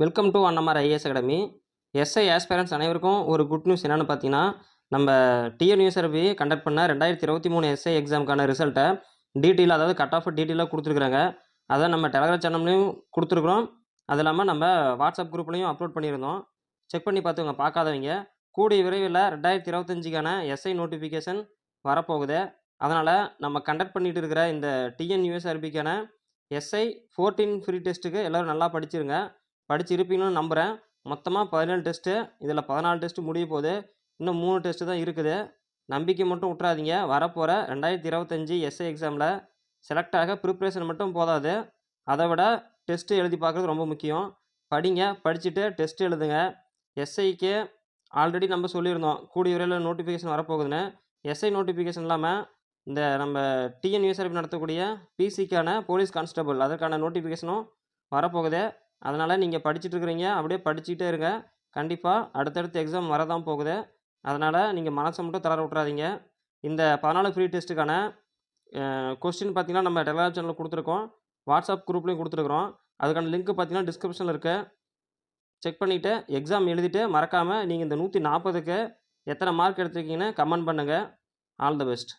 Welcome to Annamar IAS academy SI aspirants அனைவருக்கும் ஒரு good news என்னென்னு பார்த்தீங்கன்னா நம்ம டிஎன் டிஎன்யூஎஸ்ஆர்பி கண்டக்ட் பண்ண ரெண்டாயிரத்தி இருபத்தி மூணு எஸ்ஐ எக்ஸாமுக்கான ரிசல்ட்டை டீட்டெயில் அதாவது கட் ஆஃப் டீட்டெயிலாக கொடுத்துருக்குறாங்க. அதை நம்ம டெலகிராம் சேனல்லையும் கொடுத்துருக்குறோம். அது இல்லாமல் நம்ம வாட்ஸ்அப் குரூப்லையும் அப்லோட் பண்ணியிருந்தோம். செக் பண்ணி பார்த்துங்க பார்க்காதவங்க. கூடிய விரைவில் ரெண்டாயிரத்தி இருபத்தஞ்சிக்கான எஸ்ஐ நோட்டிஃபிகேஷன் வரப்போகுது. அதனால் நம்ம கண்டக்ட் பண்ணிட்டு இருக்கிற இந்த டிஎன் யூஎஸ்ஆர்பிக்கான எஸ்ஐ ஃபோர்டீன் ஃப்ரீ டெஸ்ட்டுக்கு எல்லோரும் நல்லா படிச்சிருங்க. படிச்சிருப்பீங்கன்னு நம்புகிறேன் மொத்தமாக பதினேழு டெஸ்ட்டு இதில் பதினாலு டெஸ்ட்டு முடிய போகுது. இன்னும் மூணு டெஸ்ட்டு தான் இருக்குது. நம்பிக்கை மட்டும் விட்றாதீங்க வரப்போகிற ரெண்டாயிரத்தி இருபத்தஞ்சி எஸ்ஐ எக்ஸாமில் செலக்ட் ஆக ப்ரிப்ரேஷன் மட்டும் போதாது. அதை விட டெஸ்ட்டு எழுதி பார்க்குறது ரொம்ப முக்கியம். படிங்க படிச்சுட்டு டெஸ்ட் எழுதுங்க. எஸ்ஐக்கு ஆல்ரெடி நம்ம சொல்லியிருந்தோம். கூடிய விரைவில் நோட்டிஃபிகேஷன் வரப்போகுதுன்னு. எஸ்ஐ நோட்டிஃபிகேஷன் இல்லாமல் இந்த நம்ம டிஎன்யூஎஸ்ஆர்பி நடத்தக்கூடிய பிசிக்கான போலீஸ் கான்ஸ்டபிள் அதற்கான நோட்டிஃபிகேஷனும் வரப்போகுது. அதனால் நீங்கள் படிச்சுட்டு இருக்கிறீங்க அப்படியே படிச்சுக்கிட்டே இருங்க. கண்டிப்பாக அடுத்தடுத்த எக்ஸாம் வரதான் போகுது. அதனால் நீங்கள் மனசை மட்டும் தளர விட்றாதீங்க. இந்த பதினாலு ஃப்ரீ டெஸ்ட்டுக்கான கொஸ்டின் பார்த்தீங்கன்னா நம்ம டெலிகிராம் சேனலில் கொடுத்துருக்கோம். வாட்ஸ்அப் குரூப்லேயும் கொடுத்துருக்குறோம். அதுக்கான லிங்க் பார்த்தீங்கன்னா டிஸ்கிரிப்ஷனில் இருக்குது செக் பண்ணிவிட்டு எக்ஸாம் எழுதிட்டு மறக்காமல் நீங்கள் இந்த நூற்றி நாற்பதுக்கு எத்தனை மார்க் எடுத்துருக்கீங்கன்னு கமெண்ட் பண்ணுங்கள் ஆல் த பெஸ்ட்